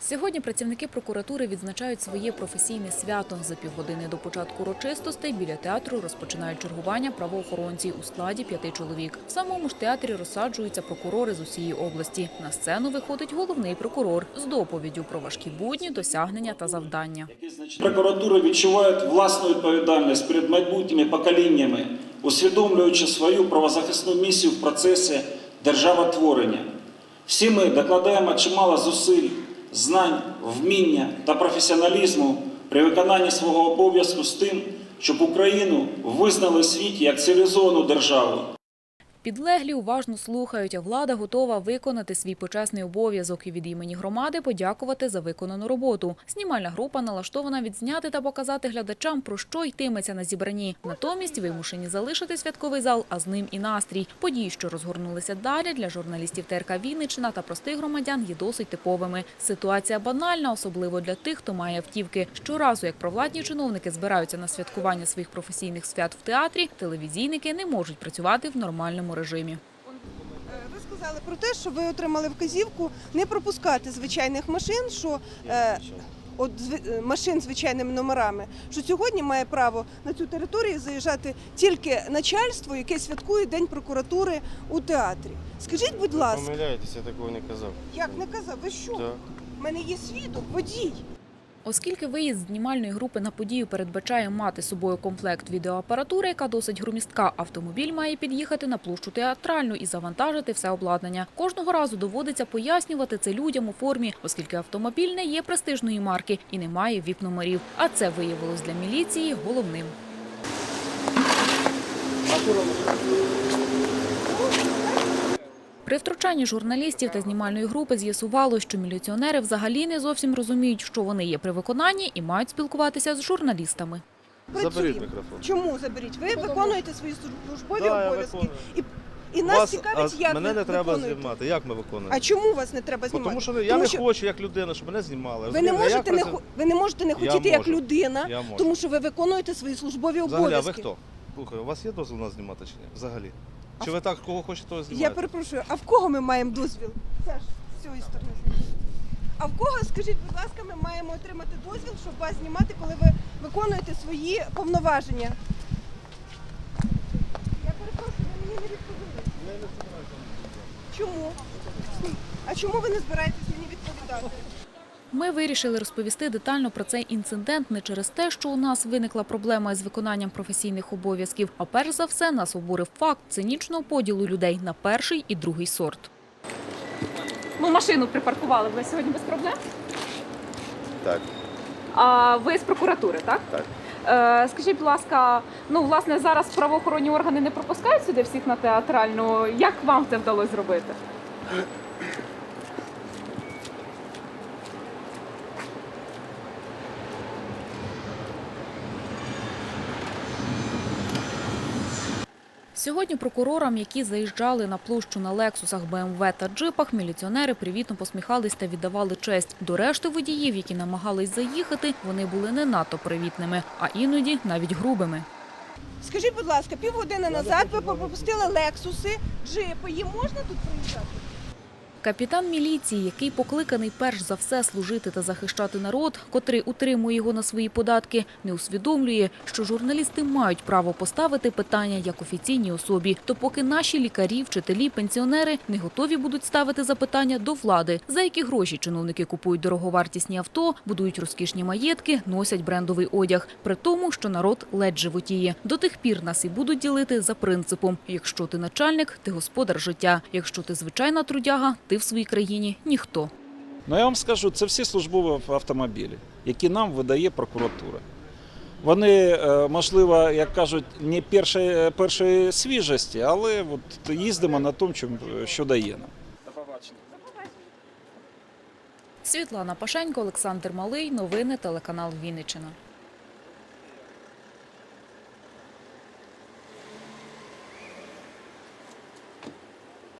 Сьогодні працівники прокуратури відзначають своє професійне свято. За півгодини до початку урочистостей біля театру розпочинають чергування правоохоронці у складі п'яти чоловік. В самому ж театрі розсаджуються прокурори з усієї області. На сцену виходить головний прокурор з доповіддю про важкі будні, досягнення та завдання. Прокуратура відчуває власну відповідальність перед майбутніми поколіннями, усвідомлюючи свою правозахисну місію в процесі державотворення. Всі ми докладаємо чимало зусиль, знань, вміння та професіоналізму при виконанні свого обов'язку з тим, щоб Україну визнали в світі як цивілізовану державу. Підлеглі уважно слухають, а влада готова виконати свій почесний обов'язок і від імені громади подякувати за виконану роботу. Знімальна група налаштована відзняти та показати глядачам, про що йтиметься на зібранні. Натомість вимушені залишити святковий зал, а з ним і настрій. Події, що розгорнулися далі, для журналістів ТРК Вінниччина та простих громадян є досить типовими. Ситуація банальна, особливо для тих, хто має автівки. Щоразу, як провладні чиновники збираються на святкування своїх професійних свят в театрі, телевізійники не можуть працювати в нормальному режимі. Е, Ви сказали про те, що ви отримали вказівку не пропускати звичайних машин, що е, от е, машин з звичайними номерами, що сьогодні має право на цю територію заїжджати тільки начальство, яке святкує День прокуратури у театрі. Скажіть, будь ласка, Помиляєтесь, я такого не казав. як не казав, ви що? У мене є свідок, водій. Оскільки виїзд знімальної групи на подію передбачає мати собою комплект відеоапаратури, яка досить громістка, автомобіль має під'їхати на площу театральну і завантажити все обладнання. Кожного разу доводиться пояснювати це людям у формі, оскільки автомобіль не є престижної марки і не має віп-номерів. А це виявилось для міліції головним. При втручанні журналістів та знімальної групи з'ясувало, що міліціонери взагалі не зовсім розуміють, що вони є при виконанні і мають спілкуватися з журналістами. Заберіть мікрофон. Чому заберіть? Ви виконуєте свої службові Да, обов'язки. І, і нас Вас- цікавить, як мене ви не треба виконуєте. знімати. Як ми виконуємо? А чому вас не треба знімати? Тому що я Тому не що- хочу як людина, щоб мене знімали. Ви не можете не працю- ви не можете не Я хотіти як можу. людина, Я тому що ви виконуєте свої службові Взагалі, а ви хто? Слухай, у вас є дозвіл нас знімати чи ні? Взагалі. Чи ви так кого хочете, того Я перепрошую, а в кого ми маємо дозвіл? Саш, з цієї сторони. А в кого, скажіть, будь ласка, ми маємо отримати дозвіл, щоб вас знімати, коли ви виконуєте свої повноваження? Я перепрошую, ви мені не відповіли. Чому? А чому ви не збираєтесь мені відповідати? Ми вирішили розповісти детально про цей інцидент не через те, що у нас виникла проблема із виконанням професійних обов'язків, а перш за все нас обурив факт цинічного поділу людей на перший і другий сорт. Ну, машину припаркували ви сьогодні без проблем. Так. А ви з прокуратури, так? Так. Е, скажіть, будь ласка, ну власне зараз правоохоронні органи не пропускають сюди всіх на театральну. Як вам це вдалося зробити? Сьогодні прокурорам, які заїжджали на площу на лексусах, БМВ та джипах, міліціонери привітно посміхались та віддавали честь. До решти водіїв, які намагались заїхати, вони були не надто привітними, а іноді навіть грубими. Скажіть, будь ласка, півгодини назад ви пропустили лексуси, джипи. Їм можна тут проїжджати? Капітан міліції, який покликаний перш за все служити та захищати народ, котрий утримує його на свої податки, не усвідомлює, що журналісти мають право поставити питання як офіційній особі. То поки наші лікарі, вчителі, пенсіонери не готові будуть ставити запитання до влади, за які гроші чиновники купують дороговартісні авто, будують розкішні маєтки, носять брендовий одяг, при тому, що народ ледь животіє. До тих пір нас і будуть ділити за принципом: якщо ти начальник, ти господар життя. Якщо ти звичайна трудяга, ти в своїй країні ніхто. Ну я вам скажу, це всі службові автомобілі, які нам видає прокуратура. Вони, е, можливо, як кажуть, не першої, першої свіжості, але от їздимо на тому, що дає нам. Світлана Пашенько, Олександр Малий. Новини телеканал Вінниччина.